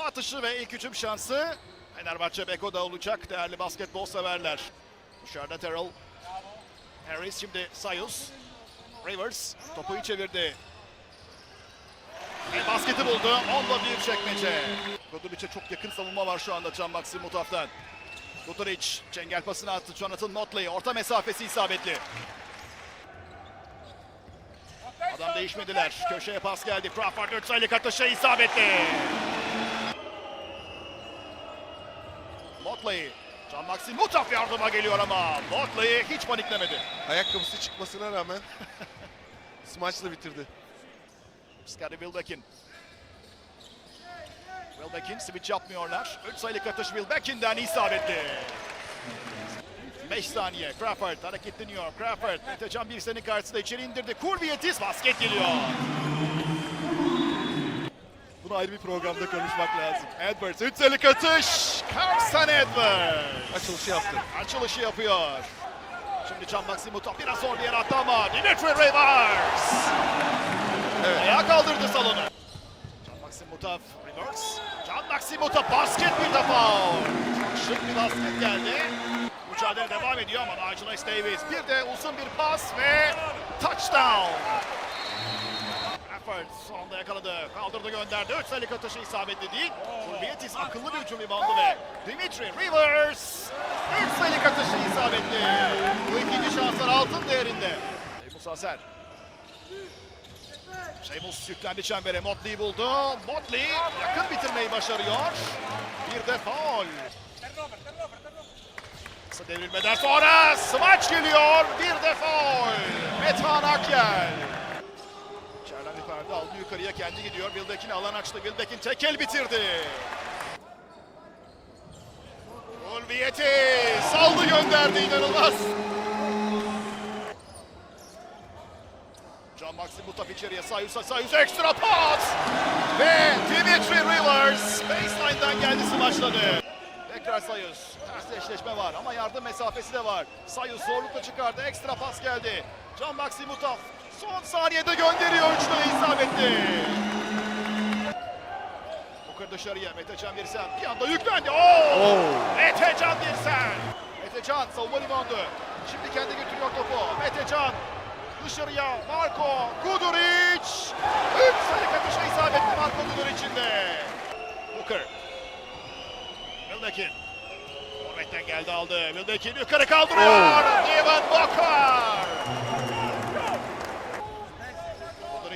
Hava atışı ve ilk hücum şansı. Fenerbahçe Beko'da olacak değerli basketbol severler. Dışarıda Terrell. Harris şimdi Sayus. Rivers topu çevirdi. Ve basketi buldu. Onunla bir çekmece. Guduric'e çok yakın savunma var şu anda Can Maxim Mutaf'tan. Guduric çengel pasını attı. Jonathan Motley orta mesafesi isabetli. Adam değişmediler. Köşeye pas geldi. Crawford 4 sayılık atışı isabetli. Motley. Can Maxim Mutaf yardıma geliyor ama Motley hiç paniklemedi. Ayakkabısı çıkmasına rağmen smaçla bitirdi. Scottie Wilbekin. Wilbekin switch yapmıyorlar. 3 sayılık atış Wilbekin'den isabetli. 5 saniye. Crawford hareketleniyor. Crawford Metecan bir senin karşısında içeri indirdi. Kurbiyetis basket geliyor. Bunu ayrı bir programda konuşmak lazım. Edwards 3 sayılık atış. Carson Edwards. Açılışı yaptı. Açılışı yapıyor. Şimdi Can Maximutov biraz zor bir yere attı ama Dimitri Rivers. Evet. Ayağa kaldırdı salonu. Can Maximutov reverse. Can Maximutov basket bir defa. Şık bir basket geldi. Mücadele devam ediyor ama Nigel. Davis. Bir de uzun bir pas ve touchdown. Crawford sonunda yakaladı. Kaldırdı gönderdi. Üç sayılık atışı isabetli değil. Kulviyetis akıllı bir hücum ribandı ve Dimitri Rivers. Üç sayılık atışı isabetli. Bu ikinci şanslar altın değerinde. Musa Ser. Şeymus yüklendi çembere. Motley'i buldu. Motley yakın bitirmeyi başarıyor. Bir de faul. Kısa devrilmeden sonra smaç geliyor. Bir de faul. Metehan Akyel. İçeriden bir perde aldı yukarıya kendi gidiyor. Wilbekin alan açtı. Wilbekin tekel bitirdi. Ulviyeti saldı gönderdi inanılmaz. Can Maxim bu top içeriye Sayus'a Sayus ekstra pas. Ve Dimitri Rivers baseline'dan geldi smaçladı. Tekrar Sayus. Ters eşleşme var ama yardım mesafesi de var. Sayus zorlukla çıkardı. Ekstra pas geldi. Can Maksimutov son saniyede gönderiyor. Üçlü isabetli. Booker dışarıya. Metecan Birsen bir anda yüklendi. Oo! Oo. Metecan Birsen. Metecan savunma limandı. Şimdi kendi götürüyor topu. Metecan dışarıya Marco Guduric. Üç sayı katışa isabetli Marco Guduric'in de. Booker. Wilbekin. Forvet'ten geldi aldı. Wilbekin yukarı kaldırıyor. Evan Booker.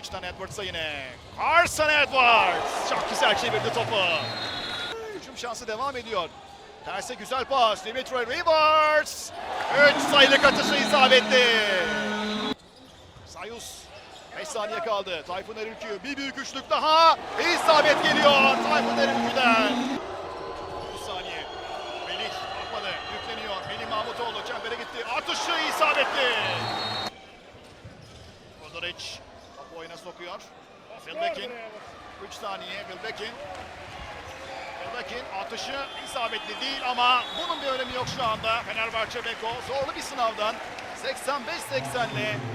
Guduric'den Edwards'a yine. Carson Edwards. Çok güzel çevirdi topu. Hücum şansı devam ediyor. Terse güzel pas. Dimitri Rivers. 3 sayılık atışı isabetli. Sayus. 5 saniye kaldı. Tayfun Erülkü bir büyük üçlük daha. İsabet geliyor Tayfun Erülkü'den. 3 saniye. Melih bakmadı. Yükleniyor. Melih Mahmutoğlu çembere gitti. Atışı isabetli. Kodoric oyuna sokuyor. Wilbekin. 3 saniye Wilbekin. Wilbekin atışı isabetli değil ama bunun bir önemi yok şu anda. Fenerbahçe Beko zorlu bir sınavdan 85-80'le